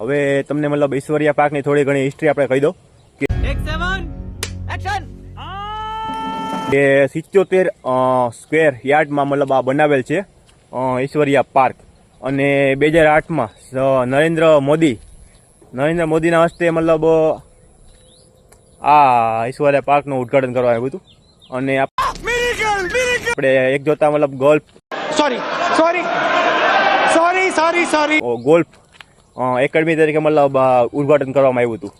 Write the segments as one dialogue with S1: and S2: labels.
S1: હવે તમને મતલબ ઈશ્વરિયા પાર્કની થોડી ઘણી હિસ્ટ્રી આપણે કહી દો કે સિત્યોતેર સ્ક્વેર યાર્ડમાં મતલબ આ બનાવેલ છે ઈશ્વરિયા પાર્ક. અને બે હજાર આઠમાં નરેન્દ્ર મોદી નરેન્દ્ર મોદીના હસ્તે મતલબ આ ઈશ્વરિયા પાર્કનું ઉદ્ઘાટન કરવા આવ્યું હતું. અને આપણે એક જોતા મતલબ golf
S2: sorry sorry sorry sorry sorry
S1: golf academy તરીકે મતલબ ઉદ્ઘાટન કરવામાં આવ્યું હતું.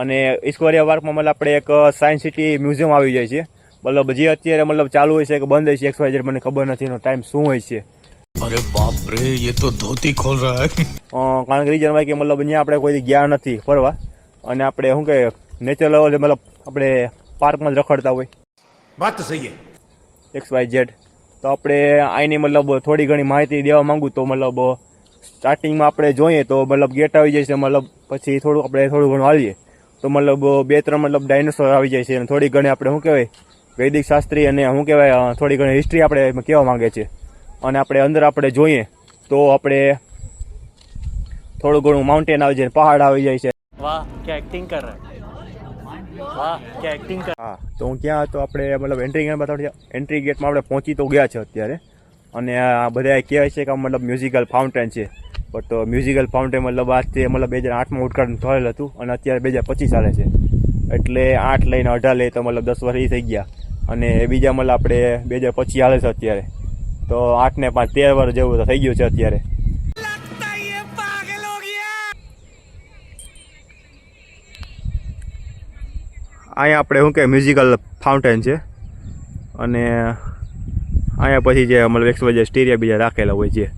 S1: અને ઇસ્કોરિયા પાર્કમાં મતલબ આપણે એક સાયન્સ સિટી મ્યુઝિયમ આવી જાય છે. મતલબ જે અત્યારે મતલબ ચાલુ હોય છે કે બંધ હોય છે એક્સવાય મને ખબર નથી એનો ટાઈમ શું હોય છે.
S3: અરે બાપ રે એ તો ધોતી ખોલ રહા
S1: હે. કારણ કે રીઝન હોય કે મતલબ અહીંયા આપણે કોઈ ગયા નથી ફરવા. અને આપણે શું કે નેચરલ લેવલે મતલબ આપણે પાર્કમાં જ રખડતા હોય.
S2: વાત તો સહી
S1: એક્સ વાય ઝેડ. તો આપણે આની મતલબ થોડી ઘણી માહિતી દેવા માંગુ તો મતલબ સ્ટાર્ટિંગમાં આપણે જોઈએ તો મતલબ ગેટ આવી જાય છે મતલબ પછી થોડું આપણે થોડું ઘણું આવીએ તો મતલબ બે ત્રણ મતલબ ડાયનોસોર આવી જાય છે અને થોડી ઘણી આપણે શું કહેવાય વૈદિક શાસ્ત્રી અને શું કહેવાય થોડી ઘણી હિસ્ટ્રી આપણે કહેવા માગે છે. અને આપણે અંદર આપણે જોઈએ તો આપણે થોડું ઘણું માઉન્ટેન આવી જાય પહાડ આવી જાય છે.
S4: વાહ કે એક્ટિંગ વાહ
S1: હા તો હું ક્યાં હતો આપણે મતલબ એન્ટ્રી ગેટમાં થોડી એન્ટ્રી ગેટમાં આપણે પહોંચી તો ગયા છે અત્યારે. અને આ બધા કહેવાય છે કે મતલબ મ્યુઝિકલ ફાઉન્ટેન છે. બટ મ્યુઝિકલ ફાઉન્ટેન મતલબ આજથી મતલબ બે હજાર આઠમાં ઉદઘાટન થયેલ હતું અને અત્યારે બે હજાર પચીસ ચાલે છે. એટલે આઠ લઈને અઢાર લઈ તો મતલબ દસ વર્ષ થઈ ગયા. અને બીજા મતલબ આપણે બે હજાર પચીસ ચાલે છે અત્યારે. તો આઠ ને પાંચ તેર વર્ષ જેવું તો થઈ ગયું છે અત્યારે. અહીંયા આપણે શું કે મ્યુઝિકલ ફાઉન્ટેન છે. અને અહીંયા પછી જે મતલબ એકસો જે સ્ટીરિયા બીજા રાખેલા હોય છે.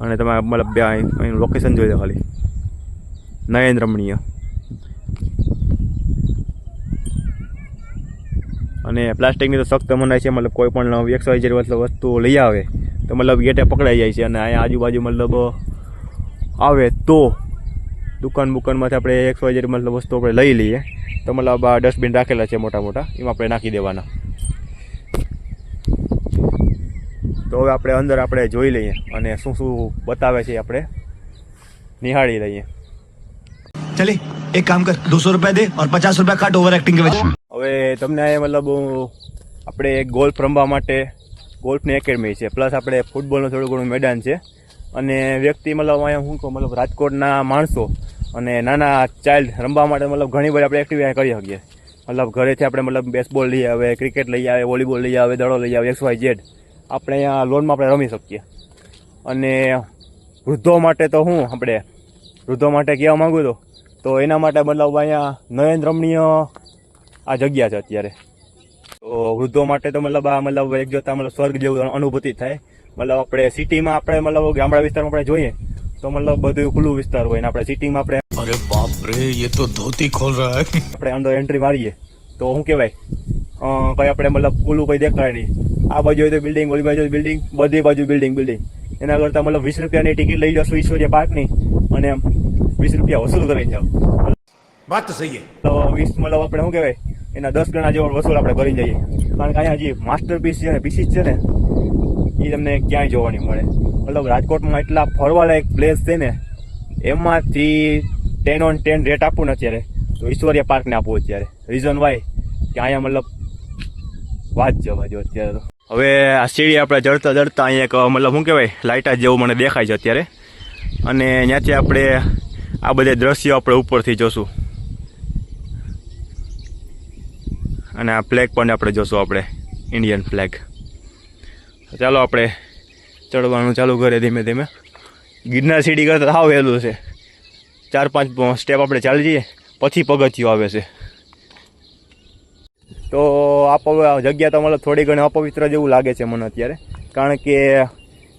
S1: અને તમે મતલબ બે અહીં- અહીંનું લોકેશન જોઈ લો ખાલી. નયન રમણીય અને પ્લાસ્ટિકની તો સખ્ત મનાય છે, મતલબ કોઈ પણ એકસો જે મતલબ વસ્તુ લઈ આવે, તો મતલબ ગેટે પકડાઈ જાય છે અને અહીંયા આજુબાજુ મતલબ આવે તો દુકાન બુકાનમાંથી આપણે એકસો જે મતલબ વસ્તુ આપણે લઈ લઈએ. તો મતલબ આ ડસ્ટબિન રાખેલા છે મોટા મોટા એમાં આપણે નાખી દેવાના. તો હવે આપણે અંદર આપણે જોઈ લઈએ અને શું શું બતાવે છે આપણે. નિહાળી લઈએ.
S3: ચલે એક કામ કર દોસો રૂપિયા દે ઓર પચાસ રૂપિયા કાટ ઓવર એક્ટિંગ કે
S1: હવે તમને મતલબ આપણે એક ગોલ્ફ રમવા માટે ગોલ્ફની એકેડમી છે. પ્લસ આપણે ફૂટબોલનું થોડું ઘણું મેદાન છે. અને વ્યક્તિ મતલબ અહીંયા હું કહું મતલબ રાજકોટના માણસો અને નાના ચાઇલ્ડ રમવા માટે મતલબ ઘણી બધી આપણે એક્ટિવિટી કરી શકીએ. મતલબ ઘરેથી આપણે મતલબ બેસબોલ લઈ આવે ક્રિકેટ લઈ આવે વોલીબોલ લઈ આવે દડો લઈ આવે એક્સ વાય જેડ આપણે અહીંયા લોનમાં આપણે રમી શકીએ. અને વૃદ્ધો માટે તો હું આપણે વૃદ્ધો માટે કહેવા માગું તો તો એના માટે મતલબ અહીંયા નયન રમણીય આ જગ્યા છે અત્યારે. તો વૃદ્ધો માટે તો મતલબ આ મતલબ એક જોતા મતલબ સ્વર્ગ જેવું અનુભૂતિ થાય. મતલબ આપણે સિટીમાં આપણે મતલબ ગામડા વિસ્તારમાં આપણે જોઈએ તો મતલબ બધું ખુલ્લું વિસ્તાર હોય ને આપણે સિટીમાં આપણે
S3: અરે બાપરે એ તો ધોતી ખોલ રહ્યા
S1: આપણે અંદર એન્ટ્રી મારીએ. તો શું કહેવાય કઈ આપણે મતલબ ખુલ્લું કઈ દેખાય નહીં. આ બાજુ હોય તો બિલ્ડિંગ ઓલી બાજુ બિલ્ડિંગ બધી બાજુ બિલ્ડિંગ બિલ્ડિંગ એના કરતાં મતલબ વીસ રૂપિયાની ટિકિટ લઈ જશો ઈશ્વરીય પાર્કની અને એમ વીસ રૂપિયા વસૂલ કરીને જાઓ.
S2: વાત તો સહી
S1: તો વીસ મતલબ આપણે શું કહેવાય એના દસ ગણા જેવો વસૂલ આપણે કરી જઈએ. કારણ કે અહીંયા જે માસ્ટર પીસ છે ને પીસીસ છે ને એ તમને ક્યાંય જોવા નહીં મળે. મતલબ રાજકોટમાં એટલા ફરવાલાયક પ્લેસ છે ને એમાંથી ટેન ઓન ટેન રેટ આપવું ને અત્યારે તો ઈશ્વરીય પાર્કને આપવું અત્યારે. રીઝન વાય કે અહીંયા મતલબ વાત જવા જો અત્યારે તો. હવે આ સીડી આપણે ચડતા ચડતા અહીંયા એક, મતલબ શું કહેવાય, લાઇટા જેવું મને દેખાય છે અત્યારે. અને ત્યાંથી આપણે આ બધા દ્રશ્યો આપણે ઉપરથી જોશું. અને આ ફ્લેગ પણ આપણે જોશું આપણે ઇન્ડિયન ફ્લેગ ચાલો આપણે ચડવાનું ચાલુ કરીએ ધીમે ધીમે. ગિરનાર સીડી કરતાં સાવ વહેલું છે. ચાર પાંચ સ્ટેપ આપણે ચાલી જઈએ, પછી પગથિયું આવે છે. તો આ જગ્યા તો મતલબ થોડી ઘણી અપવિત્ર જેવું લાગે છે મને અત્યારે. કારણ કે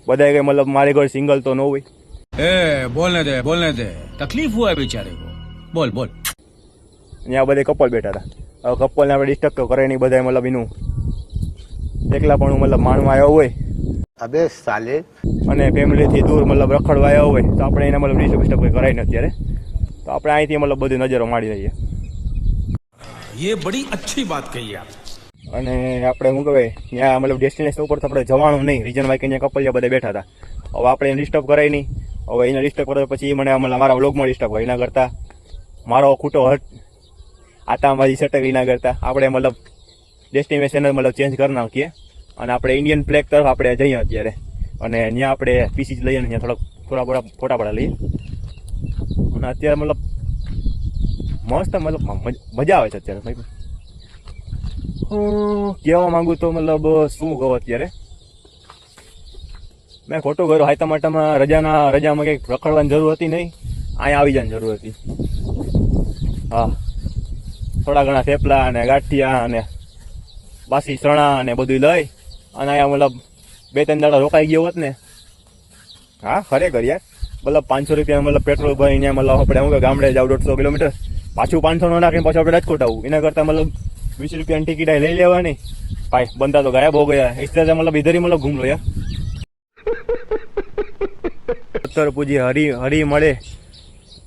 S1: બધા કંઈ મતલબ મારી ઘર સિંગલ તો ન હોય.
S5: એ બોલને દે બોલને દે. તકલીફ હોય બિચારે બોલ બોલ.
S1: અહીંયા બધે કપલ બેઠા હતા. હવે કપલને આપણે ડિસ્ટર્બ તો કરે નહીં બધા મતલબ એનું એકલા પણ મતલબ માણવા આવ્યો હોય.
S6: અબે સાલે.
S1: અને ફેમિલીથી દૂર મતલબ રખડવા આવ્યો હોય તો આપણે એને મતલબ ડિસ્ટર્બ કરાય ને અત્યારે. તો આપણે અહીંથી મતલબ બધી નજરો મારી રહીએ
S5: ये बड़ी अच्छी बात कही आप
S1: અને આપણે શું કહેવાય ત્યાં મતલબ ડેસ્ટિનેશન ઉપર તો આપણે જવાનું નહીં રીજન વાય કે અહીંયા કપલ બધા બેઠા હતા હવે આપણે એને ડિસ્ટર્બ કરાય નહીં હવે એને ડિસ્ટર્બ કરો પછી મને મતલબ મારા વ્લોગમાં ડિસ્ટર્બ હોય એના કરતાં મારો ખોટો હટ આતામાંથી સટક એના કરતાં આપણે મતલબ ડેસ્ટિનેશન મતલબ ચેન્જ કરી નાખીએ અને આપણે ઇન્ડિયન ફ્લેગ તરફ આપણે જઈએ અત્યારે અને ત્યાં આપણે પીસી જ લઈએ ને ત્યાં થોડાક થોડા થોડા ફોટા પડા લઈએ અને અત્યારે મતલબ મસ્ત મતલબ મજા આવે છે અત્યારે ભાઈ. હું કહેવા માંગુ તો મતલબ શું કહું અત્યારે? મેં ખોટું કર્યું હાય તમાટામાં રજાના, રજામાં કંઈક રખડવાની જરૂર હતી નહીં? અહીંયા આવી જવાની જરૂર હતી. હા. થોડા ઘણા થેપલા અને ગાંઠિયા અને બાસી ચણા અને બધું લઈ અને અહીંયા મતલબ બે ત્રણ દાડા રોકાઈ ગયો હોત ને. હા, ખરેખર યાર. મતલબ પાંચસો રૂપિયા મતલબ પેટ્રોલ ભરીને મતલબ આપણે હું ગામડે જાવ દોઢસો કિલોમીટર. પાછું પાંચસો નો નાખીને પાછું આપણે રાજકોટ આવું. એના કરતાં મતલબ વીસ રૂપિયાની ટિકિટ લઈ લેવાની. ભાઈ બંદા તો ગાયબ હો ગયા. ઇસ્તે મતલબ ઇધર મતલબ ઘૂમ લો યાર. પૂજી હરી હરી મળે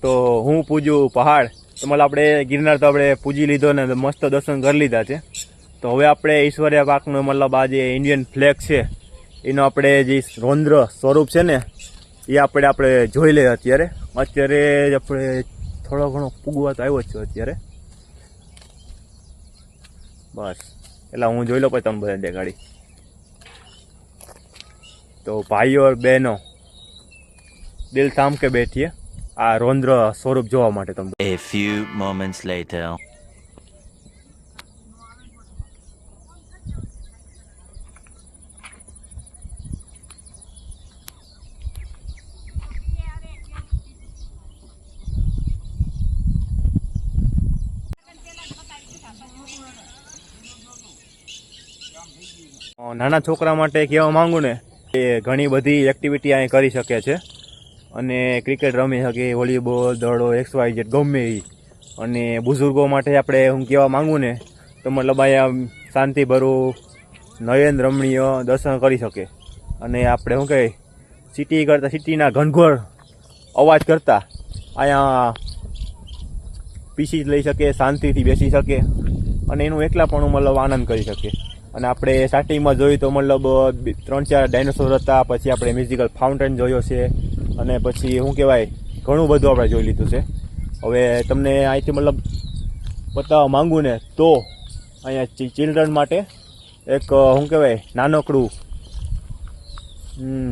S1: તો હું પૂજું પહાડ. તો મતલબ આપણે ગિરનાર તો આપણે પૂજી લીધો ને મસ્ત દર્શન કરી લીધા છે. તો હવે આપણે ઈશ્વર્યા પાકનો મતલબ આ જે ઇન્ડિયન ફ્લેગ છે, એનો આપણે જે રૌદ્ર સ્વરૂપ છે ને, એ આપણે આપણે જોઈ લઈએ અત્યારે. અત્યારે આપણે થોડો ઘણો પૂગવા તો આવ્યો જ છું અત્યારે. બસ. એટલે હું જોઈ લો પછી તમને બધા દેખાડી. તો ભાઈઓ બહેનો દિલ થામ કે બેઠીએ. આ રોન્દ્ર સ્વરૂપ જોવા માટે તમને.
S6: A few moments later.
S1: નાના છોકરા માટે કહેવા માંગુ ને એ ઘણી બધી એક્ટિવિટી અહીં કરી શકે છે. અને ક્રિકેટ રમી શકે વોલીબોલ દડો એક્સ જેટ ગમે એ અને બુઝુર્ગો માટે આપણે હું કહેવા માંગુ ને, તો મતલબ અહીંયા શાંતિભરું નયન રમણીય દર્શન કરી શકે. અને આપણે શું કહે સિટી કરતાં સિટીના ઘનઘોર અવાજ કરતાં અહીંયા પીસી લઈ શકે, શાંતિથી બેસી શકે. અને એનું એકલા પણ મતલબ આનંદ કરી શકે. અને આપણે સ્ટાર્ટિંગમાં જોયું તો મતલબ ત્રણ ચાર ડાયનોસોર હતા, પછી આપણે મ્યુઝિકલ ફાઉન્ટેન જોયો છે, અને પછી શું કહેવાય, ઘણું બધું આપણે જોઈ લીધું છે. હવે તમને અહીંથી મતલબ બતાવવા માગું ને તો અહીંયા ચિલ્ડ્રન માટે એક, શું કહેવાય, નાનકડું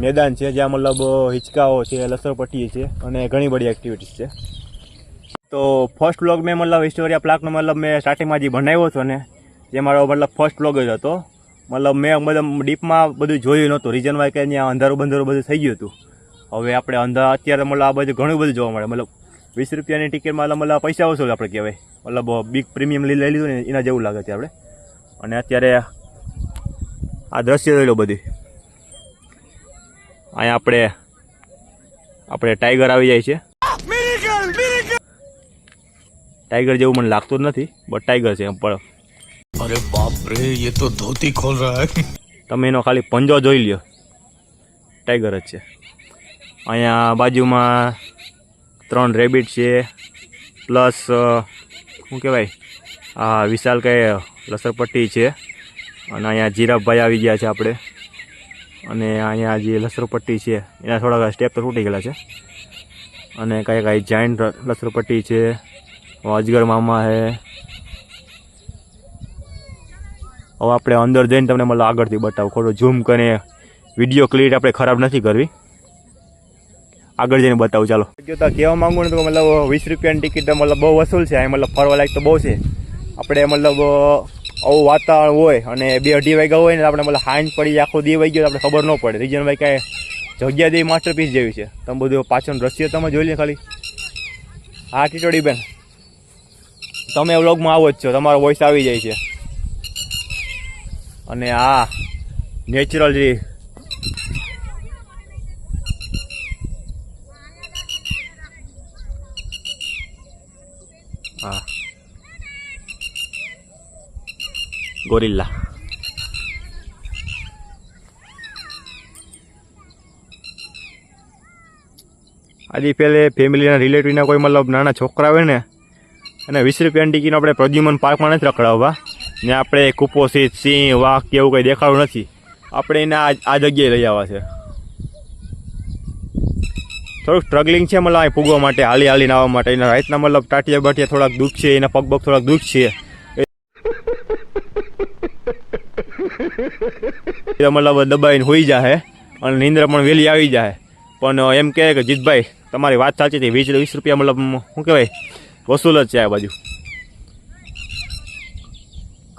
S1: મેદાન છે, જ્યાં મતલબ હિંચકાઓ છે લસરપટ્ટી છે, અને ઘણી બધી એક્ટિવિટીઝ છે. તો ફર્સ્ટ વ્લોગ મેં મતલબ હિસ્ટોરિયા પ્લાકનો મતલબ મેં સ્ટાર્ટિંગમાં જે બનાવ્યો હતો ને જે મારો મતલબ ફર્સ્ટ બ્લોગ જ હતો. મતલબ મેં મતલબ ડીપમાં બધું જોયું નહોતું. રીઝન વાય કે ત્યાં અંધારું બંધારું બધું થઈ ગયું હતું. હવે આપણે અંધા અત્યારે મતલબ આ બધું ઘણું બધું જોવા મળે. મતલબ વીસ રૂપિયાની ટિકિટમાં મતલબ પૈસા વસૂલ આપણે કહેવાય. મતલબ બિગ પ્રીમિયમ લઈ લઈ લીધું ને એના જેવું લાગે છે આપણે. અને અત્યારે આ દ્રશ્ય જોઈ લો બધી. અહીંયા આપણે આપણે ટાઈગર આવી જાય છે. ટાઈગર જેવું મને લાગતું જ નથી બટ ટાઈગર છે એમ પણ.
S5: अरे बाप रे ये तो धोती खोल रहा है
S1: તમે એનો ખાલી પંજો જોઈ લ્યો ટાઈગર જ છે અહીંયા બાજુમાં ત્રણ રેબિટ છે પ્લસ શું કહેવાય આ વિશાલ કે લસરપટ્ટી છે અને અહીંયા જીરાફભાઈ આવી ગયા છે આપણે અને અહીંયા જે લસરપટ્ટી છે એના થોડાક સ્ટેપ તો તૂટી ગયેલા છે અને કાંઈ કાંઈ જાયન્ટ લસરપટ્ટી છે અજગર મામા છે હવે આપણે અંદર જઈને તમને મતલબ આગળથી બતાવું. ખોટું ઝૂમ કરીને વીડિયો ક્લિયર આપણે ખરાબ નથી કરવી. આગળ જઈને બતાવું, ચાલો. જો તો કહેવા માગું ને તો મતલબ વીસ રૂપિયાની ટિકિટ મતલબ બહુ વસૂલ છે. અહીં મતલબ ફરવા લાયક તો બહુ છે. આપણે મતલબ આવું વાતાવરણ હોય અને બે અઢી વાગ્યા હોય ને આપણે મતલબ હાંજ પડી આખો દી વાઈ ગયો આપણે ખબર ન પડે. રીજન ભાઈ કાંઈ જગ્યા દે માસ્ટરપીસ જેવી છે. તમે બધું પાછળ દ્રશ્ય તમે જોઈ લે ખાલી. હા, ટીટોડી બેન. તમે વ્લોગમાં આવો જ છો. તમારો વોઇસ આવી જાય છે. અને આ નેચરલ જે હા ગોરિલ્લા. આજે પેલે ફેમિલીના રિલેટિવના કોઈ મતલબ નાના છોકરા હોય ને અને વીસ રૂપિયાની ટિકિટ આપણે પ્રદ્યુમન પાર્કમાં નથી રખડાવવા. ને આપણે કુપોષિત, સિંહ, વાઘ કે એવું કંઈ દેખાડું નથી. આપણે એને આ આ જગ્યાએ લઈ આવવા છે. થોડુંક સ્ટ્રગલિંગ છે મતલબ અહીં પૂગવા માટે, હાલી હાલીને આવવા માટે. એના રાતના મતલબ ટાટિયા બાટિયા થોડાક દુઃખ છે, એના પગ પગ થોડાક દુઃખ છે. મતલબ દબાઈને હોઈ જાહે અને નિંદ્રા પણ વહેલી આવી જાય પણ એમ કહે કે જીતભાઈ, તમારી વાત સાચી હતી વીસ વીસ રૂપિયા મતલબ શું કહેવાય? વસૂલ જ છે આ બાજુ.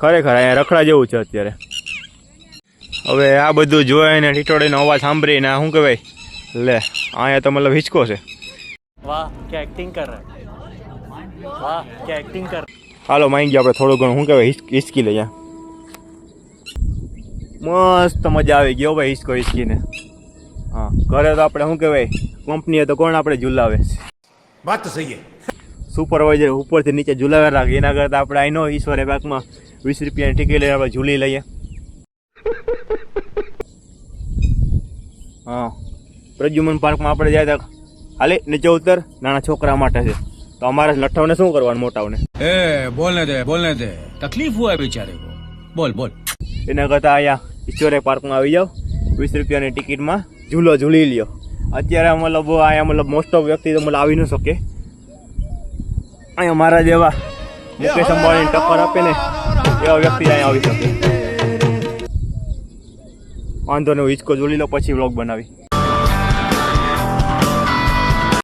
S1: ખરેખર અહીંયા રખડા જેવું છે અત્યારે. હવે આ બધું જોઈને ટીટોડીનો અવાજ સાંભળીને શું કહેવાય? લે અહીંયા તો મતલબ હિચકો છે.
S4: વાહ કે એક્ટિંગ વાહ કે
S1: એક્ટિંગ કર આપણે થોડું ઘણું. શું કહેવાય? હિચકી લઈએ. મસ્ત મજા આવી ગયો ભાઈ હિચકો હિચકીને હા ઘરે તો આપણે શું કહેવાય? કંપનીએ તો કોણ આપણે ઝુલાવે?
S2: વાત તો સહી
S1: સુપરવાઇઝર ઉપરથી નીચે ઝુલાવે રાખે. એના કરતાં આપણે આઈનો ઈશ્વરે બાકમાં વીસ રૂપિયાની ટિકિટ લઈને આપણે ઝૂલી લઈએ. હા. પ્રદ્યુમન પાર્કમાં આપણે જાય હતા હાલે નીચે ઉતર. નાના છોકરા માટે છે. તો અમારે લઠ્ઠાઓને શું કરવાનું મોટાઓને?
S5: એ બોલને દે બોલને દે. તકલીફ હોય બિચારે બોલ બોલ.
S1: એના કરતા અહીંયા ઈશ્વરે પાર્કમાં આવી જાઓ. વીસ રૂપિયાની ટિકિટમાં ઝૂલો ઝૂલી લ્યો. અત્યારે મતલબ અહીંયા મતલબ મોસ્ટ ઓફ વ્યક્તિ તો મતલબ આવી ન શકે. અહીંયા મારા જેવા મુકેશ અંબાણીની ટક્કર આપે ને. એવા વ્યક્તિ અહીંયા આવી શકે. વાંધો નહીં હિંચકો જોડી લો પછી વ્લોગ બનાવી.